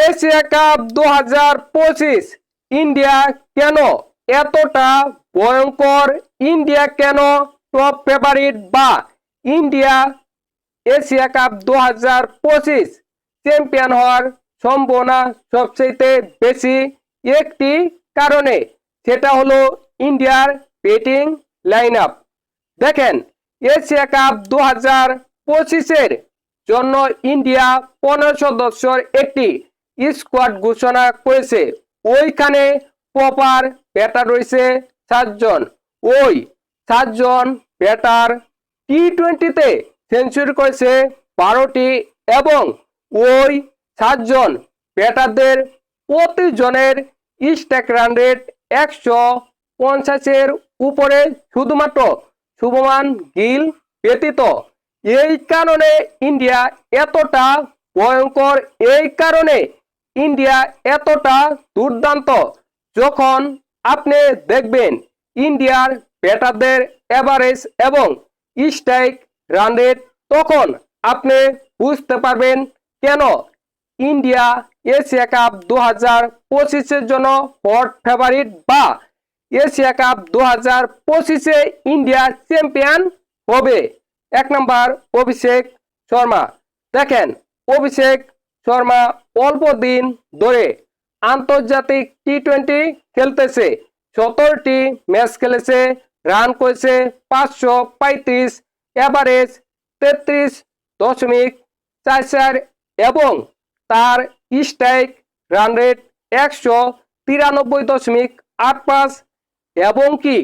Asia cup দু হাজার পঁচিশ, ইন্ডিয়া কেন এতটা ভয়ঙ্কর? ইন্ডিয়া কেন টপ ফেভারিট বা ইন্ডিয়া এশিয়া কাপ দু হাজার পঁচিশ চ্যাম্পিয়ন হওয়ার সম্ভাবনা সবচেয়ে বেশি একটি কারণে, সেটা হলো ইন্ডিয়ার ব্যাটিং লাইন আপ দেখেন, এশিয়া কাপ দু হাজার পঁচিশের জন্য ইন্ডিয়া পনেরো সদস্যর একটি স্কোয়াড ঘোষণা করেছে। ওইখানে প্রপার ব্যাটার রয়েছে সাতজন। ওই সাতজন ব্যাটার টি টোয়েন্টিতে সেঞ্চুরি করেছে বারোটি এবং ওই সাতজন ব্যাটারদের প্রতিজনের স্ট্যাক রান রেট একশো পঞ্চাশের উপরে শুধুমাত্র শুভমান গিল ব্যতীত। এই কারণে ইন্ডিয়া এতটা ভয়ঙ্কর। এই কারণে ইন্ডিয়া এতটা দুর্দান্ত যখন আপনি দেখবেন ইন্ডিয়ার ব্যাটারদের এভারেজ এবং স্ট্রাইক রান রেট তখন আপনি বুঝতে পারবেন কেন ইন্ডিয়া এশিয়া কাপ দু হাজার পঁচিশের জন্য হট ফেভারিট বা এশিয়া কাপ দু হাজার পঁচিশে ইন্ডিয়া চ্যাম্পিয়ন হবে। এক নম্বর অভিষেক শর্মা। দেখেন, অভিষেক শর্মা অল্প দিন ধরে আন্তর্জাতিক টি টোয়েন্টি খেলতেছে। সতেরোটি ম্যাচ খেলেছে, রান করেছে পাঁচশো পঁয়ত্রিশ এভারেজ, তেত্রিশ দশমিক চার চার এবং তার স্ট্রাইক রান রেট একশো তিরানব্বই দশমিক আট পাঁচ এবং কি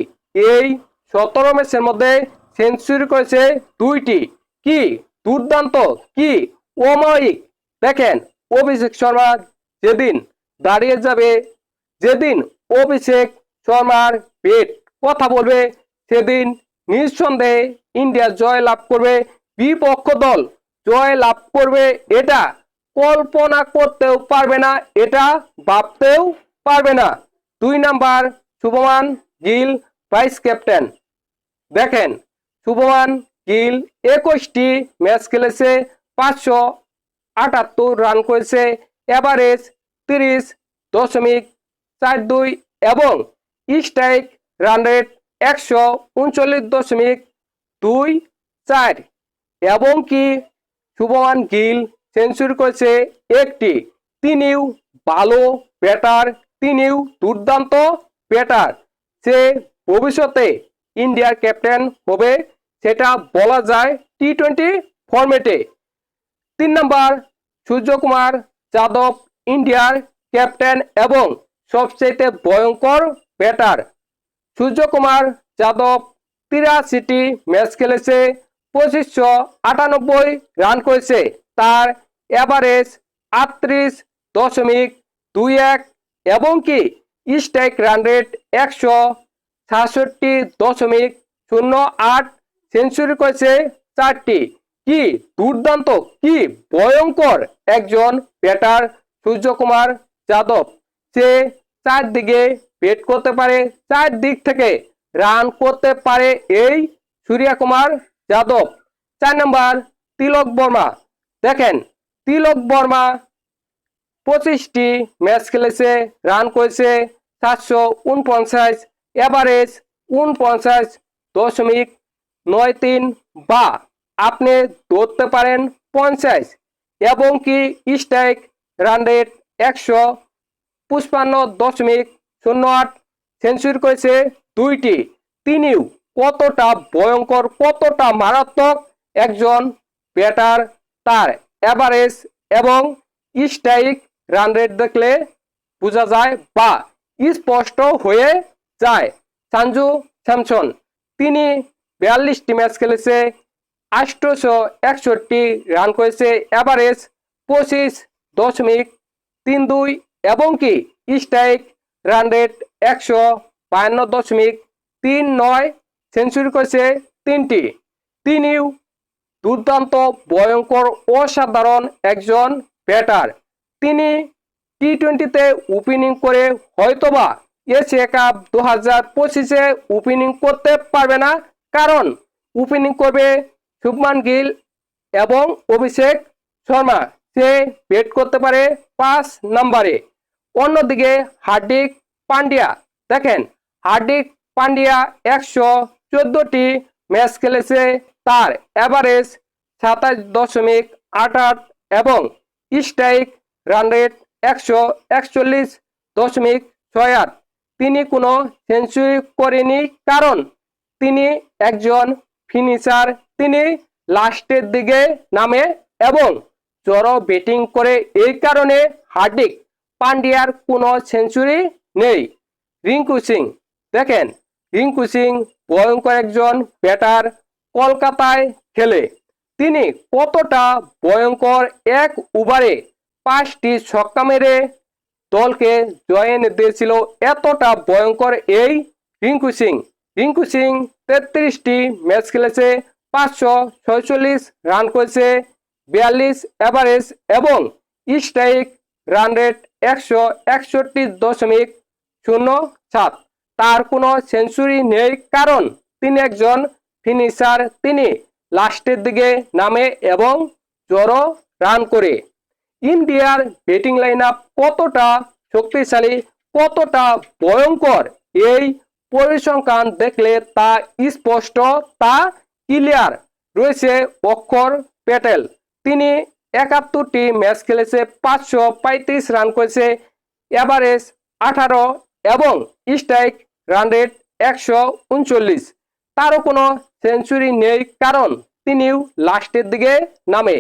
এই সতেরো ম্যাচের মধ্যে সেঞ্চুরি করেছে দুইটি। কি দুর্দান্ত, কি অমায়িক দেখেন, অভিষেক শর্মা যেদিন দাঁড়িয়ে যাবে, যেদিন অভিষেক শর্মার পেট কথা বলবে, সেদিন নিঃসন্দেহে ইন্ডিয়া জয় লাভ করবে, বিপক্ষ দল জয় লাভ করবে, এটা কল্পনা করতেও পারবে না, এটা ভাবতেও পারবে না। দুই number Shubman Gill, vice captain. দেখেন, শুভমান গিল একুশটি ম্যাচ খেলেছে, পাঁচশো আটাত্তর রান করেছে এভারেজ তিরিশ দশমিক চার দুই এবং স্ট্রাইক রান রেট একশো উনচল্লিশ দশমিক দুই চার এবং কি শুভমান গিল সেঞ্চুরি করেছে একটি। তিনিও ভালো ব্যাটার, তিনিও দুর্দান্ত ব্যাটার। সে ভবিষ্যতে ইন্ডিয়ার ক্যাপ্টেন হবে, সেটা বলা যায় টি টোয়েন্টি ফরম্যাটে। তিন নম্বর সূর্যকুমার যাদব ইন্ডিয়ার ক্যাপ্টেন এবং সবচেয়ে ভয়ঙ্কর ব্যাটার। সূর্যকুমার যাদব তিরাশিটি ম্যাচ খেলেছে, পঁচিশশো আটানব্বই রান করেছে। তার এভারেজ আটত্রিশ দশমিক দুই এক এবং কি স্ট্রাইক রান রেট একশো সাতষট্টি দশমিক শূন্য আট সেঞ্চুরি করেছে চারটি। কি দুর্দান্ত, কি ভয়ঙ্কর একজন ব্যাটার সূর্যকুমার যাদব। সে চারদিকে ব্যাট করতে পারে চার দিক থেকে রান করতে পারে এই সূর্যা কুমার যাদব। চার নম্বর তিলক বর্মা। দেখেন, তিলক বর্মা পঁচিশটি ম্যাচ খেলেছে, রান করেছে সাতশো উনপঞ্চাশ এভারেজ উনপঞ্চাশ দশমিক নয় তিন বা। আপনি ধরতে পারেন পঞ্চাশ এবং কি স্ট্রাইক রান রেট একশো পুষ্পান্ন দশমিক শূন্য আট সেঞ্চুরি করেছে দুইটি। তিনিও কতটা ভয়ঙ্কর, কতটা মারাত্মক একজন ব্যাটার তার এভারেজ এবং স্ট্রাইক রান রেট দেখলে বোঝা যায় বা স্পষ্ট হয়ে যায়। সাঞ্জু স্যামসন, তিনি বিয়াল্লিশটি ম্যাচ খেলেছে আষ্টশো একষট্টি রান করেছে এভারেজ পঁচিশ দশমিক তিন দুই এবং কি স্ট্রাইক রান রেট একশো বায়ান্ন দশমিক তিন নয় সেঞ্চুরি করেছে তিনটি। তিনিও দুর্দান্ত, ভয়ঙ্কর, অসাধারণ একজন ব্যাটার। তিনি টি টোয়েন্টিতে ওপেনিং করে হয়তোবা এশিয়া কাপ দু হাজার পঁচিশে ওপেনিং করতে পারবে না, কারণ ওপেনিং করবে শুভমান গিল এবং অভিষেক শর্মা, সে ব্যাট করতে পারে পাঁচ নম্বরে। অন্যদিকে হার্দিক পান্ডিয়া, দেখেন হার্দিক পান্ডিয়া একশো চোদ্দটি ম্যাচ খেলেছে, তার অ্যাভারেজ সাতাশ দশমিক আট আট এবং স্ট্রাইক রান রেট একশো একচল্লিশ দশমিক ছয় আট। তিনি কোনো সেঞ্চুরি করেনি, কারণ তিনি একজন ফিনিশার তিনি লাস্টের দিকে নামে এবং জড়ো ব্যাটিং করে এই কারণে হার্দিক পান্ডিয়ার কোনো সেঞ্চুরি নেই। রিঙ্কু সিং, দেখেন, রিঙ্কু সিং ভয়ঙ্কর একজন ব্যাটার কলকাতায় খেলে। তিনি কতটা ভয়ঙ্কর এক ওভারে পাঁচটি ছক্কা মেরে দলকে জয় এনে দিয়েছিল, এতটা ভয়ঙ্কর এই রিঙ্কু সিং। রিঙ্কু সিং তেত্রিশটি ম্যাচ খেলেছে পাঁচশো ছয়চল্লিশ রান করেছে, বিয়াল্লিশ অ্যাভারেজ এবং স্ট্রাইক রান রেট একশো একষট্টি দশমিক শূন্য সাত। তার কোনো সেঞ্চুরি নেই, কারণ তিনি একজন ফিনিশার তিনি লাস্টের দিকে নামে এবং জড়ো রান করে। ইন্ডিয়ার ব্যাটিং লাইন আপ কতটা শক্তিশালী, কতটা ভয়ঙ্কর, এই পরিসংখ্যান দেখলে তা স্পষ্ট, তা ক্লিয়ার রয়েছে অক্ষর প্যাটেল। তিনি একাত্তরটি ম্যাচ খেলেছে, পাঁচশো পঁয়ত্রিশ রান করেছে, এভারেজ আঠারো এবং স্ট্রাইক রান রেট একশো উনচল্লিশ। তারও কোনো সেঞ্চুরি নেই, কারণ তিনিও লাস্টের দিকে নামে।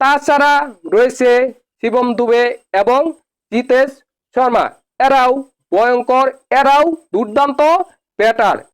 তাছাড়া রয়েছে শিবম দুবে এবং জিতেশ শর্মা। এরাও ভয়ঙ্কর, এরাও দুর্দান্ত ব্যাটার।